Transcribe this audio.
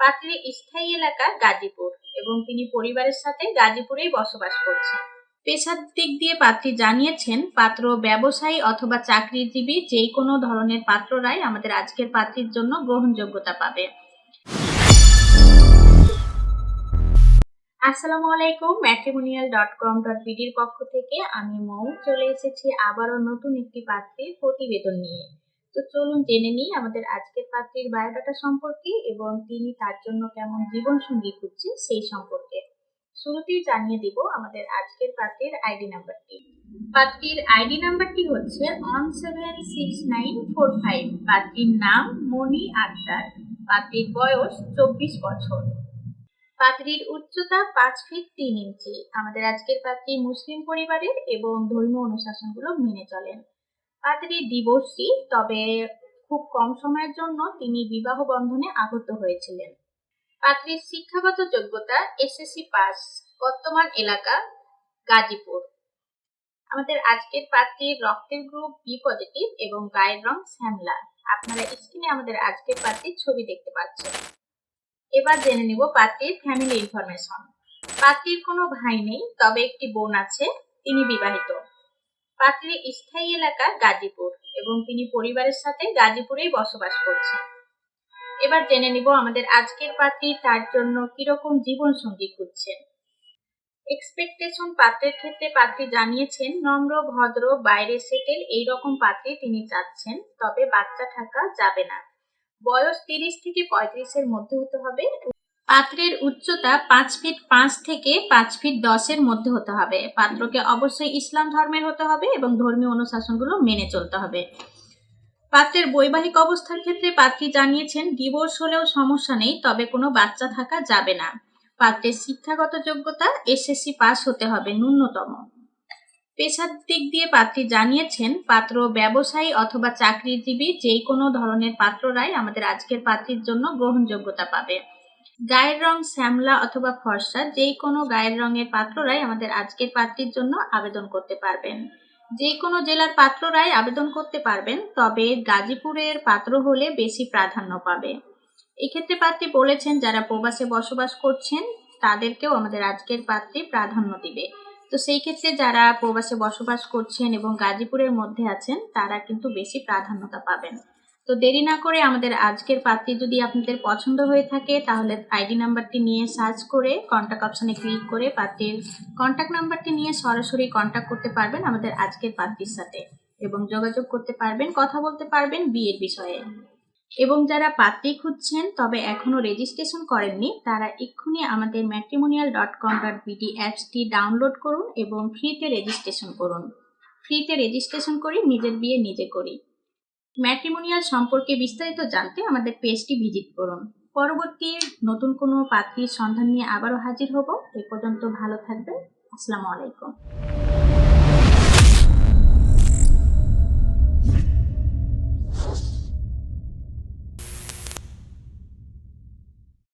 পাত্রীর স্থায়ী এলাকা গাজীপুর এবং তিনি পরিবারের সাথে গাজীপুরেই বসবাস করছেন। পেশার দিক দিয়ে পাত্রী জানিয়েছেন, পাত্র ব্যবসায়ী অথবা চাকরিজীবী যে কোনো ধরনের পাত্ররাই আমাদের আজকের পাত্রীর জন্য গ্রহণযোগ্যতা পাবে। আসসালামু আলাইকুম ম্যাট্রিমোনিয়াল ডট কম ডট বিডির পক্ষ থেকে আমি মৌ, চলে এসেছি আবারও নতুন একটি পাত্রীর প্রতিবেদন নিয়ে। তো চলুন জেনে নিই আমাদের আজকের পাত্রীর বায়োডাটা সম্পর্কে এবং তিনি তার জন্য কেমন জীবনসঙ্গী খুঁজছে সেই সম্পর্কে। শুরুতেই জানিয়ে দিব আমাদের আজকের পাত্রীর আইডি নাম্বারটি। পাত্রীর আইডি নাম্বারটি হচ্ছে one seven six nine four five পাত্রীর নাম মনি আক্তার। পাত্রীর বয়স চব্বিশ বছর। পাত্রীর উচ্চতা পাঁচ ফিট তিন ইঞ্চি। আমাদের আজকের পাত্রী মুসলিম পরিবারের এবং ধর্মীয় অনুশাসনগুলো মেনে চলেন। পাত্রী ডিভোর্সি তবে খুব কম সময়ের জন্য তিনি বিবাহ বন্ধনে আবদ্ধ হয়েছিলেন। পাত্রীর শিক্ষাগত যোগ্যতা এসএসসি পাস বর্তমান এলাকা, গাজীপুর। আমাদের আজকের পাত্রীর রক্তের গ্রুপ বি পজিটিভ এবং গায়ের রং শ্যামলা। আপনারা স্ক্রিনে আমাদের আজকের পাত্রীর ছবি দেখতে পাচ্ছেন। এবার জেনে নিব পাত্রীর ফ্যামিলি ইনফরমেশন পাত্রীর কোনো ভাই নেই, তবে একটি বোন আছে, তিনি বিবাহিত। পাত্রীর স্থায়ী এলাকা গাজীপুর এবং তিনি পরিবারের সাথে গাজীপুরেই বসবাস করছেন। এবার জেনে নিব আমাদের আজকের পাত্রী তার জন্য কীরকম জীবন সঙ্গী খুঁজছেন। এক্সপেকটেশন পাত্রের ক্ষেত্রে পাত্রী জানিয়েছেন, নম্র, ভদ্র, বাইরে সেটেল এই রকম পাত্রী তিনি চাচ্ছেন, তবে বাচ্চা থাকা যাবে না। বয়স তিরিশ থেকে পঁয়ত্রিশের মধ্যে হতে হবে। পাত্রের উচ্চতা পাঁচ ফিট পাঁচ থেকে পাঁচ ফিট দশের মধ্যে হতে হবে। পাত্রকে অবশ্যই ইসলাম ধর্মের হতে হবে এবং ধর্মীয় অনুশাসনগুলো মেনে চলতে হবে। পাত্রের বৈবাহিক অবস্থার ক্ষেত্রে পাত্রী জানিয়েছেন, ডিভোর্স হলেও সমস্যা নেই, তবে কোনো বাচ্চা থাকা যাবে না। পাত্রের শিক্ষাগত যোগ্যতা এসএসসি পাস হতে হবে ন্যূনতম। পেশার দিক দিয়ে পাত্রী জানিয়েছেন, পাত্র, ব্যবসায়ী অথবা চাকরিজীবী যে কোনো ধরনের পাত্ররাই আমাদের আজকের পাত্রীর জন্য গ্রহণযোগ্যতা পাবে। গায়ের রং শ্যামলা অথবা ফর্সা যে কোনো গায়ের রঙের পাত্ররাই আমাদের আজকের পাত্রীর জন্য আবেদন করতে পারবেন। যে কোনো জেলার পাত্ররাই আবেদন করতে পারবেন, তবে গাজীপুরের পাত্র হলে বেশি প্রাধান্য পাবে। এক্ষেত্রে পাত্রী বলেছেন, যারা প্রবাসে বসবাস করছেন, তাদেরকেও আমাদের আজকের পাত্রী প্রাধান্য দিবে। তো সেই ক্ষেত্রে যারা প্রবাসে বসবাস করছেন এবং গাজীপুরের মধ্যে আছেন, তারা কিন্তু বেশি প্রাধান্যতা পাবেন। তো দেরি না করে আমাদের আজকের পাত্রী যদি আপনাদের পছন্দ হয়ে থাকে, তাহলে আইডি নাম্বারটি নিয়ে সার্চ করে কন্ট্যাক্ট অপশনে ক্লিক করে পাত্রীর কন্ট্যাক্ট নাম্বারটি নিয়ে সরাসরি কন্ট্যাক্ট করতে পারবেন আমাদের আজকের পাত্রীর সাথে এবং যোগাযোগ করতে পারবেন, কথা বলতে পারবেন বিয়ের বিষয়ে। এবং যারা পাত্রী খুঁজছেন, তবে এখনও রেজিস্ট্রেশন করেননি, তারা এক্ষুনি আমাদের matrimonial dot com dot BD অ্যাপসটি ডাউনলোড করুন এবং ফ্রিতে রেজিস্ট্রেশন করুন। ফ্রিতে রেজিস্ট্রেশন করি, নিজের বিয়ে নিজে করি। ম্যাট্রিমোনিয়াল সম্পর্কে বিস্তারিত জানতে আমাদের পেজটি ভিজিট করুন। পরবর্তী নতুন কোনো পাত্রীর সন্ধান নিয়ে আবারও হাজির হব। এ পর্যন্ত ভালো থাকবেন। আসসালামু আলাইকুম।